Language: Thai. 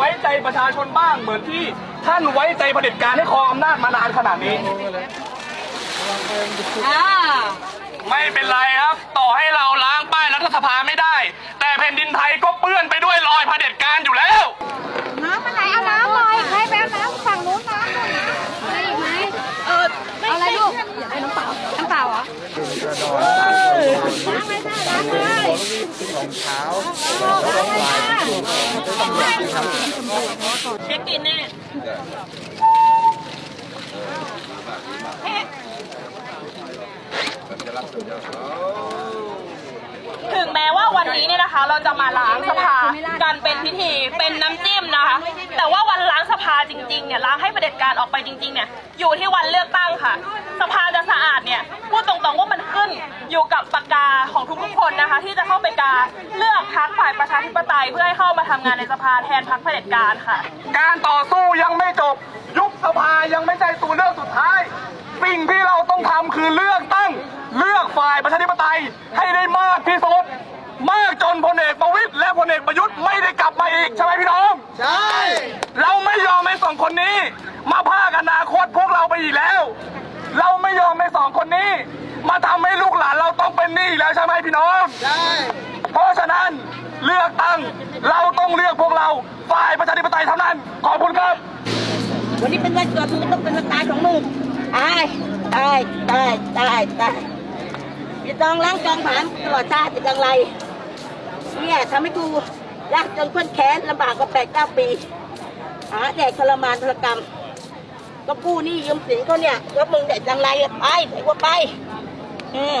ไว้ใจประชาชนบ้างเหมือนที่ท่านไว้ใจเผด็จการให้ครองอำนาจมานานขนาดนี้ อ่าไม่เป็นไรครับ ต่อให้เราล้างป้ายรัฐสภาไม่ได้ แต่แผ่นดินไทยก็เปื้อนไปด้วยรอยเผด็จการอยู่แล้ว น้ำอะไรเอาน้ำหน่อยใครไปเอาน้ำฝั่งนู้นน้ำหน่อยนะอะไรอีกไหมเออเอาอะไรลูกอยากได้น้ำเปล่า น้ำเปล่าเหรอน้ำไม่ได้น้ำเลยของเช้าน้ำไม่ได้ เช็คกินแน่ถึงแม้ว่าวันนี้เนี่ยนะคะ เราจะมาล้างสภากันเป็นพิธีเป็นน้ำจิ้มนะคะ แต่ว่าวันล้างสภาจริงๆเนี่ยล้างให้เผด็จการออกไปจริงๆเนี่ยอยู่ที่วันเลือกตั้งค่ะ สภาจะสะอาดเนี่ย อยู่กับปากกาของทุกๆคนนะคะ ที่จะเข้าไปกาเลือกพรรคฝ่ายประชาธิปไตยเพื่อให้เข้ามาทำงานในสภาแทนพรรคเผด็จการค่ะ การต่อสู้ยังไม่จบ ยุบสภายังไม่ใช่ตัวเลือกสุดท้าย สิ่งที่เราต้องทำคือเลือกตั้งเลือกฝ่ายประชาธิปไตยให้ได้มากที่สุด มากจนพลเอกประวิตยและพลเอกประยุทธ์ไม่ได้กลับมาอีกใช่ไหมพี่น้อง ใช่ เราไม่ยอมให้สองคนนี้ มาพากอนาคตพวกเราไปอีกแล้ว เราไม่ยอมให้สองคนนี้ มาทำให้ลูกหลา นเราต้องเป็นหนี้อีกแล้วใช่ไหมพี่น้องใช่เพราะฉะนั้นเลือกตั้งเราต้องเลือกพวกเราฝ่ายประชาธิปไตยเท่านั้น ขอบคุณครับ วันนี้เป็นวันเกิดมึงต้องเป็นวันตายของมึงตายตายตายตายตายจะต้องล้างจองผานตลอดชาติจะอย่างไรเนี่ยทำให้กูยากจนข้นแค้นลำบากกว่าแปดเก้าปี หาแดกทรมานทรกรรม ก็กู้หนี่ยืมสินเขาเนี่ยแล้วมึงเด็ดจังไรอะไปไปว่าไป อืมอืม